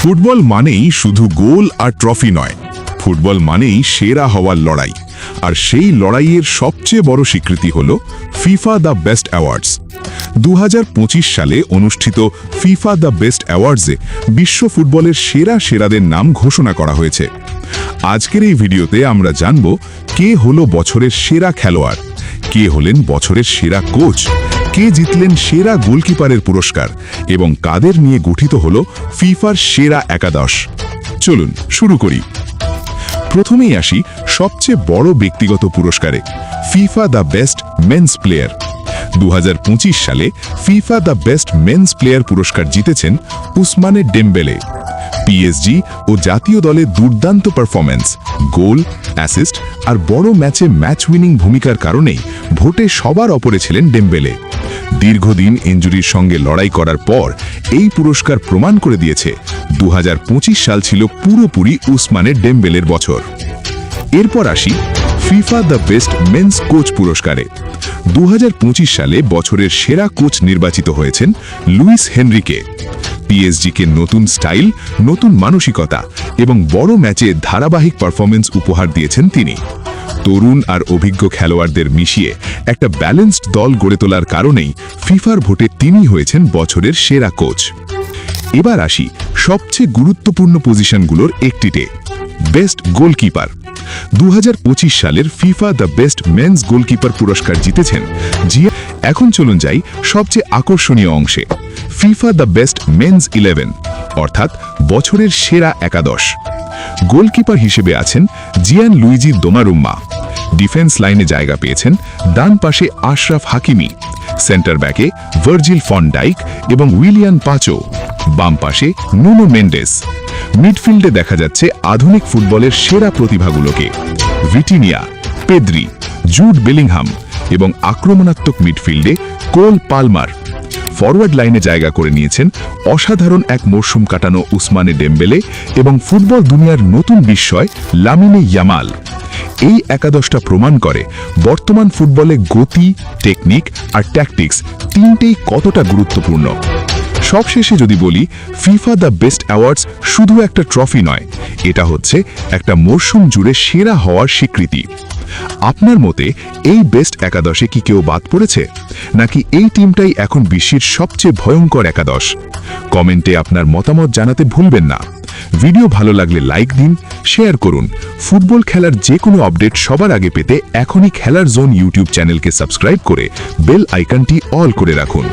Football মানেই শুধু গোল আর trophy নয়, ফুটবল মানেই সেরা হওয়ার লড়াই। আর সেই লড়াইয়ের সবচেয়ে বড় স্বীকৃতি হল ফিফা দ্য বেস্ট অ্যাওয়ার্ডস। দু হাজার পঁচিশ সালে অনুষ্ঠিত ফিফা দ্য বেস্ট অ্যাওয়ার্ডসে বিশ্ব ফুটবলের সেরা সেরাদের নাম ঘোষণা করা হয়েছে। আজকের এই ভিডিওতে আমরা জানব কে হলো বছরের সেরা খেলোয়াড়, কে হলেন বছরের সেরা কোচ কে জিতলেন সেরা গোলকিপারের পুরস্কার এবং কাদের নিয়ে গঠিত হল ফিফার সেরা একাদশ? চলুন, শুরু করি। প্রথমেই আসি সবচেয়ে বড় ব্যক্তিগত পুরস্কারে, FIFA the best men's player. দু হাজার পঁচিশ সালে FIFA the best men's player পুরস্কার জিতেছেন উসমানে ডেম্বেলে। পিএসজি ও জাতীয় দলে দুর্দান্ত পারফরম্যান্স, গোল, অ্যাসিস্ট আর বড় ম্যাচে ম্যাচ উইনিং ভূমিকার কারণেই ভোটে সবার অপরে ছিলেন ডেম্বেলে। দীর্ঘদিন ইঞ্জুরির সঙ্গে লড়াই করার পর এই পুরস্কার প্রমাণ করে দিয়েছে দু হাজার পঁচিশ সাল ছিল পুরোপুরি উসমানের ডেম্বেলের বছর। এরপর আসি FIFA the best men's coach পুরস্কারে। দু হাজার পঁচিশ সালে বছরের সেরা কোচ নির্বাচিত হয়েছেন লুইস হেনরিকে। পিএসজিকে নতুন স্টাইল, নতুন মানসিকতা এবং বড় ম্যাচে ধারাবাহিক পারফরমেন্স উপহার দিয়েছেন তিনি। তরুণ আর অভিজ্ঞ খেলোয়াড়দের মিশিয়ে একটা ব্যালেন্সড দল গড়ে তোলার কারণেই ফিফার ভোটে তিনি হয়েছেন বছরের সেরা কোচ এবার আসি সবচেয়ে গুরুত্বপূর্ণ পজিশনগুলোর একটিতে বেস্ট গোলকিপার দু হাজার পঁচিশ সালের FIFA the best men's goalkeeper পুরস্কার জিতেছেন জিয়া। এখন চলুন যাই সবচেয়ে আকর্ষণীয় অংশে, FIFA the best men's eleven, অর্থাৎ বছরের সেরা একাদশ। গোলকিপার হিসেবে আছেন জিয়ান লুইজি দোমারুম্মা। ডিফেন্স লাইনে জায়গা পেয়েছেন ডান পাশে আশরাফ হাকিমি, সেন্টার ব্যাকে ভার্জিল ফন ডাইক এবং উইলিয়ান পাচো, বাম পাশে নুনো মেন্ডেস। মিডফিল্ডে দেখা যাচ্ছে আধুনিক ফুটবলের সেরা প্রতিভাগুলোকে। ভিটিনিয়া, পেদ্রি, জুড বেলিংহাম এবং আক্রমণাত্মক মিডফিল্ডে কোল পালমার ফরওয়ার্ড লাইনে জায়গা করে নিয়েছেন অসাধারণ এক মরশুম কাটানো উসমানে ডেম্বেলে এবং ফুটবল দুনিয়ার নতুন বিস্ময়, লামিনে ইয়ামাল। এই একাদশটা প্রমাণ করে বর্তমান ফুটবলে গতি টেকনিক আর ট্যাকটিক্স তিনটেই কতটা গুরুত্বপূর্ণ। সবশেষে যদি বলি, ফিফা দ্য বেস্ট অ্যাওয়ার্ডস শুধু একটা ট্রফি নয়, এটা হচ্ছে একটা মরশুম জুড়ে সেরা হওয়ার স্বীকৃতি। আপনার মতে এই বেস্ট একাদশে কি কেউ বাদ পড়েছে? নাকি এই টিমটাই এখন বিশ্বের সবচেয়ে ভয়ঙ্কর একাদশ? কমেন্টে আপনার মতামত জানাতে ভুলবেন না। ভিডিও ভালো লাগলে লাইক দিন, শেয়ার করুন। ফুটবল খেলার যে কোনো আপডেট সবার আগে পেতে এখনই খেলার জোন ইউটিউব চ্যানেলকে সাবস্ক্রাইব করে বেল আইকনটি অল করে রাখুন।